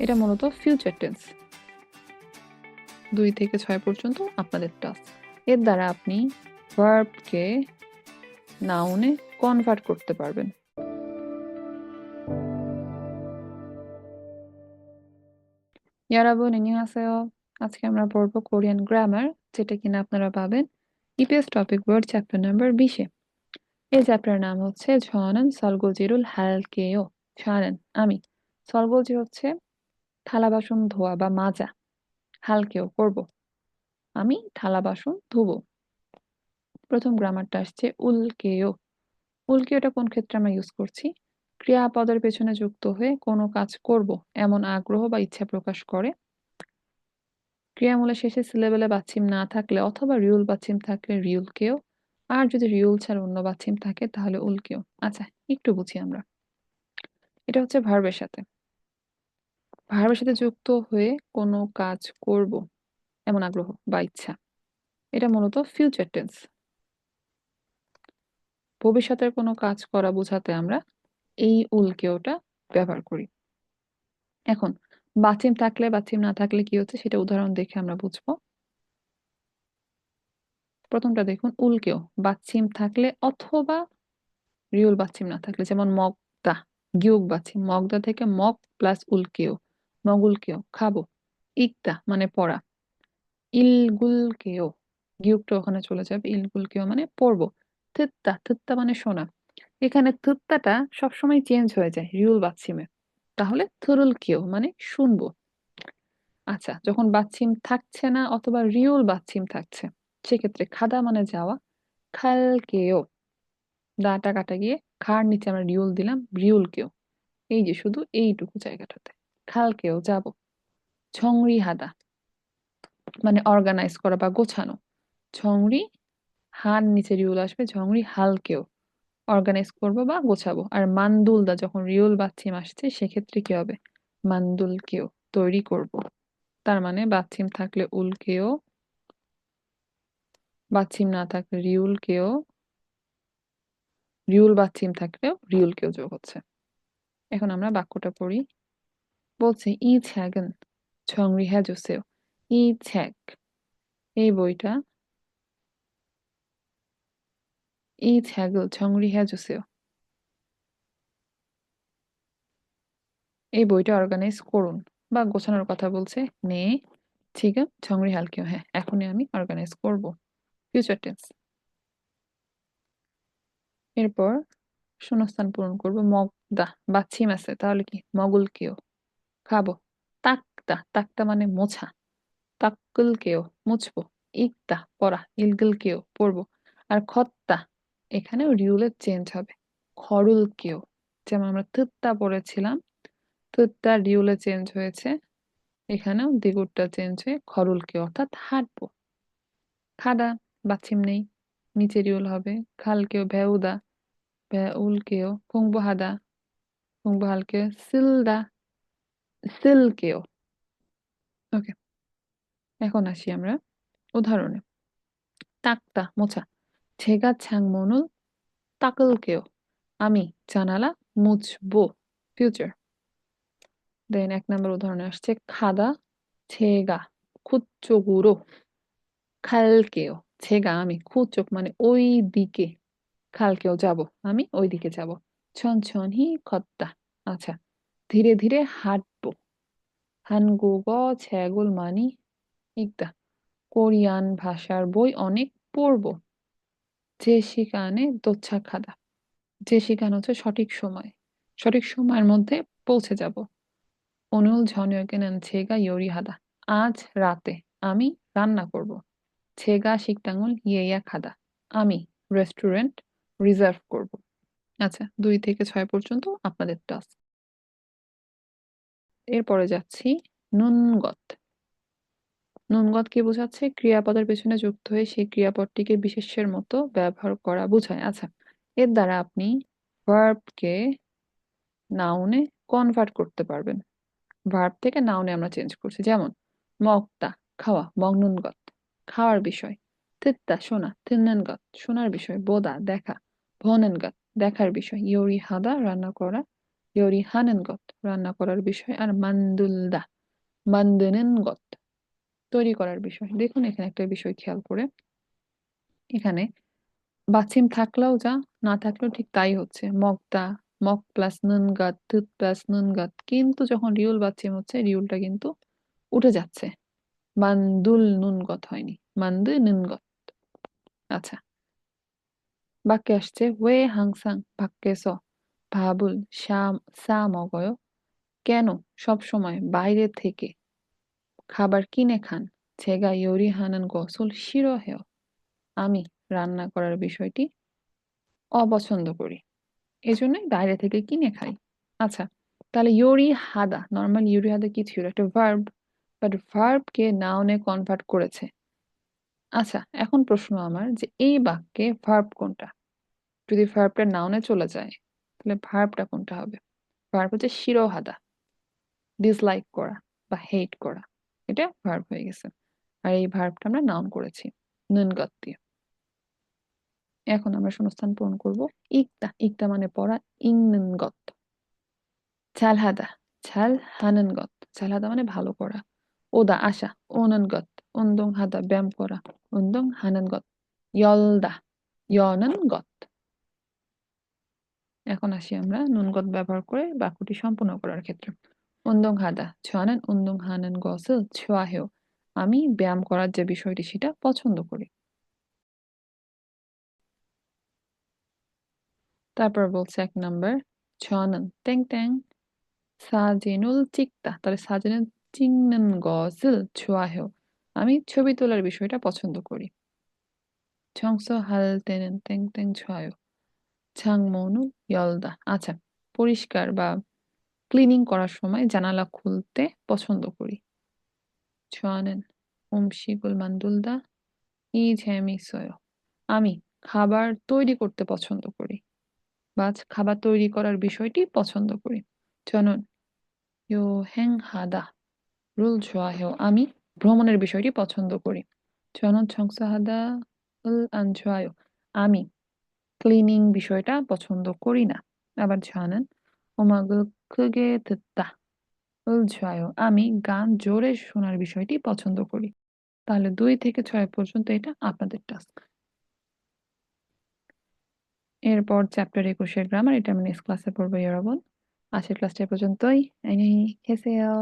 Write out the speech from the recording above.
এটা মূলত future tense দুই থেকে ছয় পর্যন্ত আপনাদের টাস্ক এর দ্বারা আপনি ভার্বকে নাউনে কনভার্ট করতে পারবেন। ইয়ারাবুন ইনিহাসেও আজকে আমরা পড়ব কোরিয়ান গ্রামার যেটা কিনা আপনারা পাবেন EPS topic word chapter number বিশে। এই চ্যাপ্টার নাম হচ্ছে ঝনন সলগোজিরুল হালকেও জানেন আমি। সলগোজি হচ্ছে থালা বাসন ধোয়া বা মাজা। হালকেও করব। আমি থালা বাসন ধুবো। প্রথম গ্রামারটা আসছে উলকেও উলকেওটা কোন ক্ষেত্রে আমরা ইউজ করছি? ক্রিয়াপদের পেছনে যুক্ত হয়ে কোনো কাজ করব, এমন আগ্রহ বা ইচ্ছা প্রকাশ করে। ক্রিয়ামূলের শেষে সিলেবেলে বাচ্ছিম না থাকলে অথবা রিউল বাচ্ছিম থাকলে রিউলকেও আর যদি রিউল ছাড়া অন্য বাচ্ছিম থাকে তাহলে উলকেও আচ্ছা একটু বুঝি আমরা। এটা হচ্ছে ভার্বের সাথে। ভার্বের সাথে যুক্ত হয়ে কোনো কাজ করব এমন আগ্রহ বা ইচ্ছা, এটা মূলত ফিউচার টেন্স ভবিষ্যতের কোনো কাজ করা বোঝাতে আমরা এই উলকেওটা ব্যবহার করি। এখন বাচিম থাকলে বাচিম না থাকলে কি হচ্ছে সেটা উদাহরণ দেখে আমরা বুঝব। প্রথমটা দেখুন, উলকেও বাচ্ছিম থাকলে অথবা রিউল বাচ্ছিম না থাকলে, যেমন মগদা গিউক বাচ্ছিম মগদা থেকে মগ প্লাস উলকেও মগুলকেও খাব, ইকতা মানে পড়া। ইলগুলকেও, গিউকটা ওখানে চলে যাবে ইলগুল ইলগুলকেও মানে পড়ব। থিত্তা থিত্তা মানে শোনা। এখানে থিত্তাটা সবসময় চেঞ্জ হয়ে যায়, রিউল বাচ্ছিমে। তাহলে থুরুল কেও মানে শুনব। আচ্ছা যখন বাচ্ছিম থাকছে না অথবা রিউল বাচ্ছিম থাকছে, সেক্ষেত্রে খাদা মানে যাওয়া খাল কেও দাটা কাটা গিয়ে খার নিচে আমরা রিউল দিলাম রিউল কেও এই যে শুধু এইটুকু জায়গাটাতে। খাল কেও যাব। ছংরি হাদা মানে অর্গানাইজ করা বা গোছানো। ছংরি হান নিচে রিউল আসবে ঝংরি হালকেও অর্গানাইজ করব বা গোছাবো। আর মান্দুলদা, যখন রিউল বাচ্ছিম আসছে, সেক্ষেত্রে কি হবে? মান্দুলকেও তৈরি করব। তার মানে বাচ্ছিম থাকলে উলকেও বাচ্ছিম না থাকলে রিউলকেও, রিউল বাচ্ছিম থাকলেও রিউলকেও যোগ হচ্ছে। এখন আমরা বাক্যটা পড়ি। বলছে ই ছ্যাগন ছংরি হ্যাজোসেও ই ছ্যাগ এই বইটা 이 책을 정리해 주세요. এই বইটা অর্গানাইজ করুন বা গোছানোর কথা বলছে নে 지금 정리할게요. হ্যাঁ এখনই আমি অর্গানাইজ করব ফিউচার টেন্স এরপর শূন্যস্থান পূরণ করব মগদা বাচ্ছিম আছে তাহলে কি মগুলকেও খাব। তাকদা তাকদা মানে মোছা। তাক্কুলকেও মুছবো। ইকদা পড়া ইলগুলকেও পড়ব। আর খত্তা, এখানেও রিউলের চেঞ্জ হবে। খরুলকেও যেমন আমরা থুত্তা পড়েছিলাম, থুত্তা রিউলে চেঞ্জ হয়েছে। এখানেও দ্বিগুণটা চেঞ্জ হয়ে খরুলকে অর্থাৎ হাঁটবো। খাদা, বাছিম নেই, নিচে রিউল হবে। খালকেও ভেউদা ভেউলকেও ফুংবো হাদা ফুংবো হালকেও সিলদা সিল্কেও। ওকে। এখন আসি আমরা উদাহরণে। তাকতা, মোছা। ছেগা ছ্যাং মনুল, তাকলকেও। আমি, জানালা, মুছবো ফিউচার দেন এক নম্বর উদাহরণে আসছে খাদা, ছেগা খুচগুরো খালকেও। ছেগা, আমি খুচক মানে ওই দিকে। খালকেও যাব, আমি ওই দিকে যাব। ছন ছন হি খত্তা। আচ্ছা। ধীরে ধীরে হাঁটবো। হানগুগো ছ্যাগুল মানি ইকদা কোরিয়ান ভাষার বই অনেক পড়ব। যে শিকানে দোচ্ছা খাদা যে শিকান হচ্ছে সঠিক সময়। সঠিক সময়ের মধ্যে পৌঁছে যাব। অনুল ঝনিয়কেনেন ছেগা ইয়রি হাদা আজ রাতে আমি রান্না করব। ছেগা শিকটাঙ্গুল ইয়েয়া খাদা আমি রেস্টুরেন্ট রিজার্ভ করব। আচ্ছা দুই থেকে ছয় পর্যন্ত আপনাদের টাস্ক। এরপরে যাচ্ছি নুনগত। নুনগত কি বোঝাচ্ছে? ক্রিয়াপদের পেছনে যুক্ত হয়ে সেই ক্রিয়াপদটিকে বিশেষ্যের মতো ব্যবহার করা বোঝায়। আচ্ছা এর দ্বারা আপনি ভার্বকে নাউনে কনভার্ট করতে পারবেন। ভার্ব থেকে নাউনে আমরা চেঞ্জ করছি। যেমন মগতা খাওয়া মগনুনগত খাওয়ার বিষয়, তিত্তা শোনা তিন্ননগত শোনার বিষয়, বোদা, দেখা, ভনেনগত, দেখার বিষয় ইউরি হাদা, রান্না করা ইয়রিহানেন গত রান্না করার বিষয় আর মান্দুলদা মান্দনেন গত তৈরি করার বিষয় দেখুন এখানে একটা বিষয় খেয়াল করে এখানে বাছিম থাকলেও যা না থাকলেও ঠিক তাই হচ্ছে মগদা মগ প্লাস নুন গাত তুত প্লাস নুন গাত কিন্তু যখন রিউল বাছিম হচ্ছে রিউলটা কিন্তু উঠে যাচ্ছে মান্দুল নুন গত হয়নি মান্দু নুন গত আচ্ছা বাক্যে আসছে ওয়ে হাংসাং বাক্যে স ভাবুল সামগয় কেন? সবসময় বাইরে থেকে খাবার কিনে খান। ছেগা ইউরি হানান গসল শিরহেও আমি রান্না করার বিষয়টি অপছন্দ করি। এজন্যই বাইরে থেকে কিনে খাই। আচ্ছা তাহলে ইউরি হাদা নর্মাল ইউরি হাদা কি ছিল? একটা ভার্ব বাট ভার্বকে নাউনে কনভার্ট করেছে। আচ্ছা এখন প্রশ্ন আমার যে এই বাক্যে ভার্ব কোনটা? যদি ভার্বটা নাউনে চলে যায় তাহলে ভার্বটা কোনটা হবে? ভার্ব হচ্ছে শিরোহাদা ডিসলাইক করা বা হেট করা। এটা ভার্ব হয়ে গেছে। আর এই ভার্বটা আমরা নাউন করেছি নুনগত দিয়ে এখন আমরা শূন্যস্থান পূরণ করব। ইকতা ইকতা মানে পড়া ইংনন গত ঝালহাদা ঝাল হানন গত ঝালহাদা মানে ভালো করা। ওদা, আশা ওনন গত উন্দং হাদা ব্যায়াম করা। উন্দং হানন গত ইয়লদা ইয়নন গত এখন আসি আমরা নুনগত ব্যবহার করে বাক্যটি সম্পূর্ণ করার ক্ষেত্রে। উন্দং হাদা, ছোয়ানেন উন্দং হানেন গসল, ছোয়াহেও। আমি ব্যায়াম করার যে বিষয়টি, সেটা পছন্দ করি। তারপর বলছে এক নম্বর, ছোয়ানেন ট্যাং ট্যাং সাজেনুল চিকতা, তাহলে সাজেনুল চিংনেন গসল, ছোয়াহেও। আমি ছবি তোলার বিষয়টা পছন্দ করি। ছংস হাল তেন ট্যাং ট্যাং ছোয়ায়ও 창문을 열다 আচ্ছা পরিষ্কার বা ক্লিনিং করার সময় জানালা খুলতে পছন্দ করি 저는 음식을 만들다 이 재밌어요 আমি খাবার তৈরি করতে পছন্দ করি বা খাবার তৈরি করার বিষয়টি পছন্দ করি 저는 여행하다를 좋아해요 আমি ভ্রমণের বিষয়টি পছন্দ করি 저는 청소하다를 안 좋아요 আমি ক্লিনিং বিষয়টা পছন্দ করি না আবার 저는 음악을 크게 듣다를 좋아요 আমি গান জোরে শোনার বিষয়টি পছন্দ করি তাহলে দুই থেকে ছয় পর্যন্ত এটা আপনাদের টাস্ক এরপর চ্যাপ্টার একুশের গ্রামার এটা আমি নেক্সট ক্লাসে পড়বো ইয়ারাবন আজকের ক্লাসটা এ পর্যন্তই কেসেও